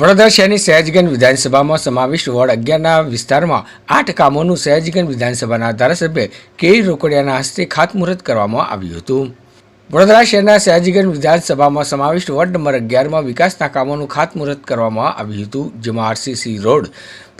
વડોદરા શહેરની સહેજગંજ વિધાનસભામાં સમાવિષ્ટ વોર્ડ અગિયારના વિસ્તારમાં આઠ કામોનું સહેજગંજ વિધાનસભાના ધારાસભ્ય કે. રોકડિયાના હસ્તે ખાતમુહૂર્ત કરવામાં આવ્યું હતું. વડોદરા શહેરના સહેજગંજ વિધાનસભામાં સમાવિષ્ટ વોર્ડ નંબર અગિયારમાં વિકાસના કામોનું ખાતમુહૂર્ત કરવામાં આવ્યું હતું, જેમાં આરસીસી રોડ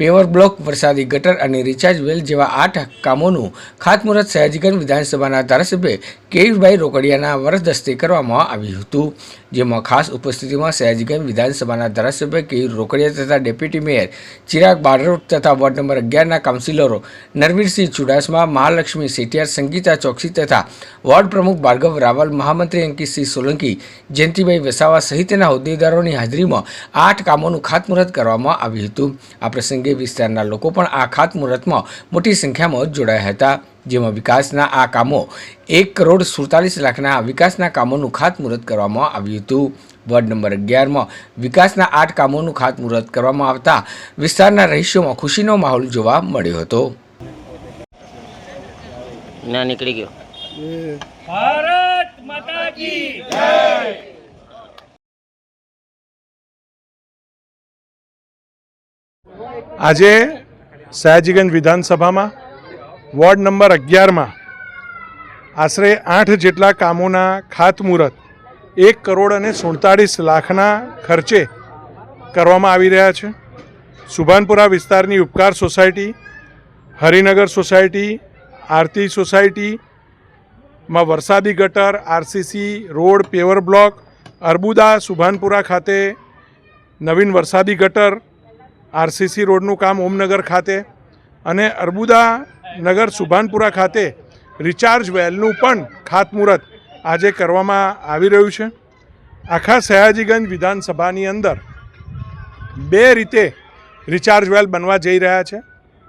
પેવર બ્લોક, વરસાદી ગટર અને રિચાર્જ વેલ જેવા આઠ કામોનું ખાતમુહૂર્ત સયાજીગંજ વિધાનસભાના ધારાસભ્ય કેયુરભાઈ રોકડિયાના વરદસ્તે કરવામાં આવ્યું હતું, જેમાં ખાસ ઉપસ્થિતિમાં સયાજીગંજ વિધાનસભાના ધારાસભ્ય કેયુર રોકડિયા તથા ડેપ્યુટી મેયર ચિરાગ બારોટ તથા વોર્ડ નંબર અગિયારના કાઉન્સિલરો નરવીરસિંહ ચુડાસમા, મહાલક્ષ્મી સેટિયાર સંગીતા ચોકસી તથા વોર્ડ પ્રમુખ ભાર્ગવ રાવલ, મહામંત્રી અંકિતસિંહ સોલંકી, જયંતિભાઈ વસાવા સહિતના હોદ્દેદારોની હાજરીમાં આઠ કામોનું ખાતમુહૂર્ત કરવામાં આવ્યું હતું. આ પ્રસંગે વિસ્તારના લોકો પણ આ ખાતમુહૂર્તમાં મોટી સંખ્યામાં જોડાયા હતા જેમાં વિકાસના આ કામો એક કરોડ સુડતાલીસ લાખના વિકાસના કામોનું ખાતમુહૂર્ત કરવામાં આવ્યું હતું. વોર્ડ નંબર અગિયારમાં વિકાસના આઠ કામોનું ખાતમુહૂર્ત કરવામાં આવતા વિસ્તારના રહીશોમાં ખુશીનો માહોલ જોવા મળ્યો હતો. ના નીકળી ગયો. ભારત માતા કી આજે સયાજીગંજ વિધાનસભામાં વોર્ડ નંબર અગિયારમાં આશરે આઠ જેટલા કામોના ખાતમુહૂર્ત, એક કરોડ અને સુડતાળીસ લાખના ખર્ચે કરવામાં આવી રહ્યા છે. સુભાનપુરા વિસ્તારની ઉપકાર સોસાયટી, હરિનગર સોસાયટી, આરતી સોસાયટીમાં વરસાદી ગટર, RCC road, paver block, Arbuda Subhanpura ખાતે નવીન વરસાદી ગટર આરસીસી રોડનું કામ ઓમનગર ખાતે અને અર્બુદા નગર સુભાનપુરા ખાતે રિચાર્જ વેલનું પણ ખાતમુહૂર્ત આજે કરવામાં આવી રહ્યું છે. આખા સયાજીગંજ વિધાનસભાની અંદર બે રીતે રિચાર્જ વેલ બનવા જઈ રહ્યા છે.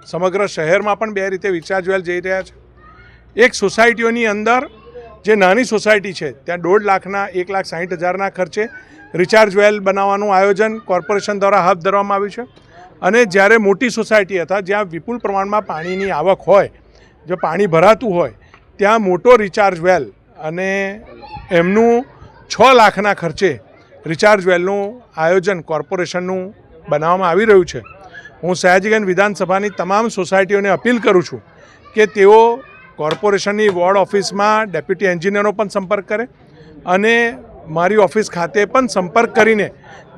સમગ્ર શહેરમાં પણ બે રીતે રિચાર્જ વેલ જઈ રહ્યા છે. એક સોસાયટીઓની અંદર, જે નાની સોસાયટી છે, ત્યાં દોઢ લાખના, એક લાખ સાહીઠ હજારના ખર્ચે રિચાર્જ વેલ બનાવવાનું આયોજન કોર્પોરેશન દ્વારા હાથ ધરવામાં આવ્યું છે. અને જ્યારે મોટી સોસાયટી હતા, જ્યાં વિપુલ પ્રમાણમાં પાણીની આવક હોય, જો પાણી ભરાતું હોય, ત્યાં મોટો રિચાર્જ વેલ અને એમનું છ લાખના ખર્ચે રિચાર્જ વેલનું આયોજન કોર્પોરેશનનું બનાવવામાં આવી રહ્યું છે. હું સયાજીગંજ વિધાનસભાની તમામ સોસાયટીઓને અપીલ કરું છું કે તેઓ કોર્પોરેશનની વોર્ડ ઓફિસમાં ડેપ્યુટી એન્જિનિયરો પણ સંપર્ક કરે અને મારી ઓફિસ ખાતે પણ સંપર્ક કરીને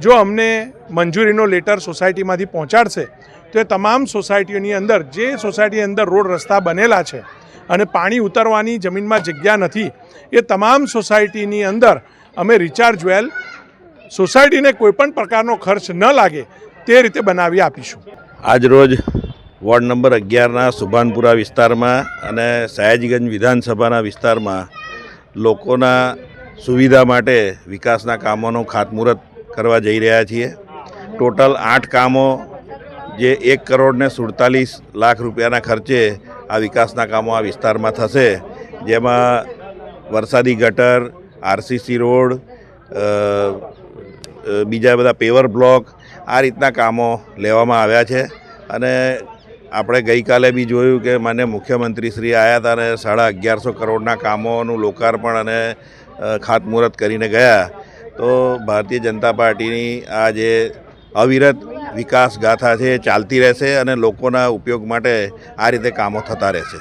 જો અમને મંજૂરીનો લેટર સોસાયટીમાંથી પહોંચાડશે, તો એ તમામ સોસાયટીઓની અંદર, જે સોસાયટીની અંદર રોડ રસ્તા બનેલા છે અને પાણી ઉતરવાની જમીનમાં જગ્યા નથી, એ તમામ સોસાયટીની અંદર અમે રિચાર્જ વેલ સોસાયટીને કોઈપણ પ્રકારનો ખર્ચ ન લાગે તે રીતે બનાવી આપીશું. આજરોજ વોર્ડ નંબર અગિયારના સુભાનપુરા વિસ્તારમાં અને સયાજીગંજ વિધાનસભાના વિસ્તારમાં લોકોના સુવિધા માટે વિકાસના કામોનું ખાતમુહૂર્ત કરવા જઈ રહ્યા છીએ. ટોટલ આઠ કામો જે એક કરોડને સુડતાલીસ લાખ રૂપિયાના ખર્ચે આ વિકાસના કામો આ વિસ્તારમાં થશે. જેમાં વરસાદી ગટર, આરસીસી રોડ બીજા બધા પેવર બ્લોક આ રીતના કામો લેવામાં આવ્યા છે. અને આપણે ગઈકાલે બી જોયું કે માન્ય મુખ્યમંત્રી શ્રી આવ્યા હતા અને સાડા અગિયારસો કરોડના કામોનું લોકાર્પણ અને ખાતમુહૂર્ત કરીને ગયા. તો ભારતીય જનતા પાર્ટીની આ જે અવિરત વિકાસ ગાથા છે ચાલતી રહેશે અને લોકોના ઉપયોગ માટે આ રીતે કામો થતા રહેશે.